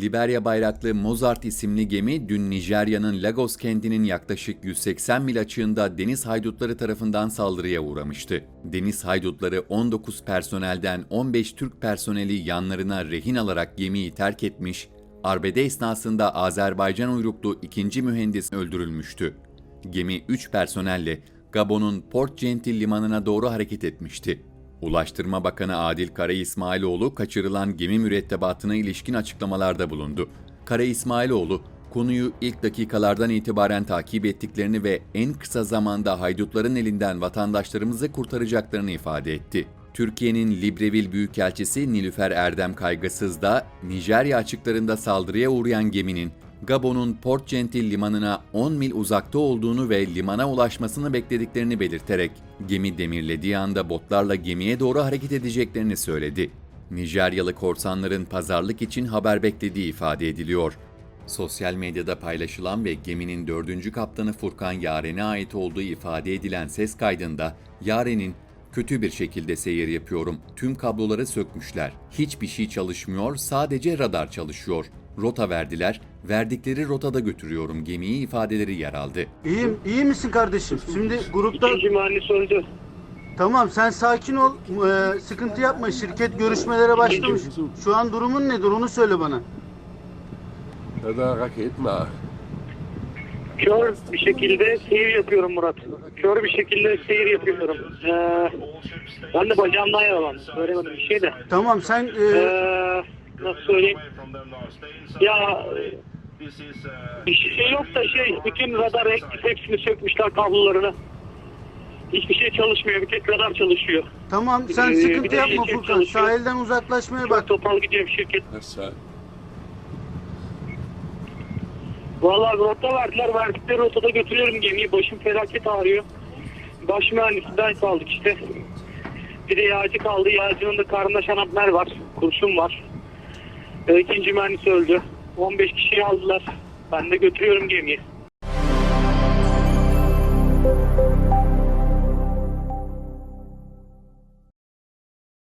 Liberya bayraklı Mozart isimli gemi dün Nijerya'nın Lagos kentinin yaklaşık 180 mil açığında deniz haydutları tarafından saldırıya uğramıştı. Deniz haydutları 19 personelden 15 Türk personeli yanlarına rehin alarak gemiyi terk etmiş, arbede esnasında Azerbaycan uyruklu ikinci mühendis öldürülmüştü. Gemi 3 personelle Gabon'un Port Gentil limanına doğru hareket etmişti. Ulaştırma Bakanı Adil Kara İsmailoğlu kaçırılan gemi mürettebatına ilişkin açıklamalarda bulundu. Kara İsmailoğlu, konuyu ilk dakikalardan itibaren takip ettiklerini ve en kısa zamanda haydutların elinden vatandaşlarımızı kurtaracaklarını ifade etti. Türkiye'nin Libreville Büyükelçisi Nilüfer Erdem Kaygısız da Nijerya açıklarında saldırıya uğrayan geminin Gabon'un Port Gentil limanına 10 mil uzakta olduğunu ve limana ulaşmasını beklediklerini belirterek gemi demirlediği anda botlarla gemiye doğru hareket edeceklerini söyledi. Nijeryalı korsanların pazarlık için haber beklediği ifade ediliyor. Sosyal medyada paylaşılan ve geminin dördüncü kaptanı Furkan Yaren'e ait olduğu ifade edilen ses kaydında Yaren'in Kötü bir şekilde seyir yapıyorum. Tüm kabloları sökmüşler. Hiçbir şey çalışmıyor, sadece radar çalışıyor. Rota verdiler, verdikleri rotada götürüyorum gemiyi ifadeleri yer aldı. İyiyim, iyi misin kardeşim? Şimdi grupta İkinci mühendis öldü. tamam sen sakin ol, ee, sıkıntı yapma. Şirket görüşmelere başlamış. Şu an durumun nedir onu söyle bana. Raketen nach. Kör bir şekilde seyir yapıyorum Murat. Kör bir şekilde seyir yapıyorum. Ee, ben de bacağımdan yaralandım. Söylemedim bir şey de. Tamam sen ee, Ee, nasıl söyleyeyim? Ya bir şey yok da şey bütün radar hepsini sökmüşler kablolarını. Hiçbir şey çalışmıyor. Bir tek radar çalışıyor. tamam sen Ee, sıkıntı yapma şirket Furkan. çalışıyor. Sahilden uzaklaşmaya Bak bak. topal gidiyor bir şirket. Das war Vallahi rota verdiler. Verdikleri rotada götürüyorum gemiyi. Başım felaket ağrıyor. Baş mühendisinden kaldık işte. Bir de yağcı kaldı. Yağcının da karnında şanapmer var. Kurşun var. Ee, İkinci mühendis öldü. 15 kişiyi aldılar. Ben de götürüyorum gemiyi.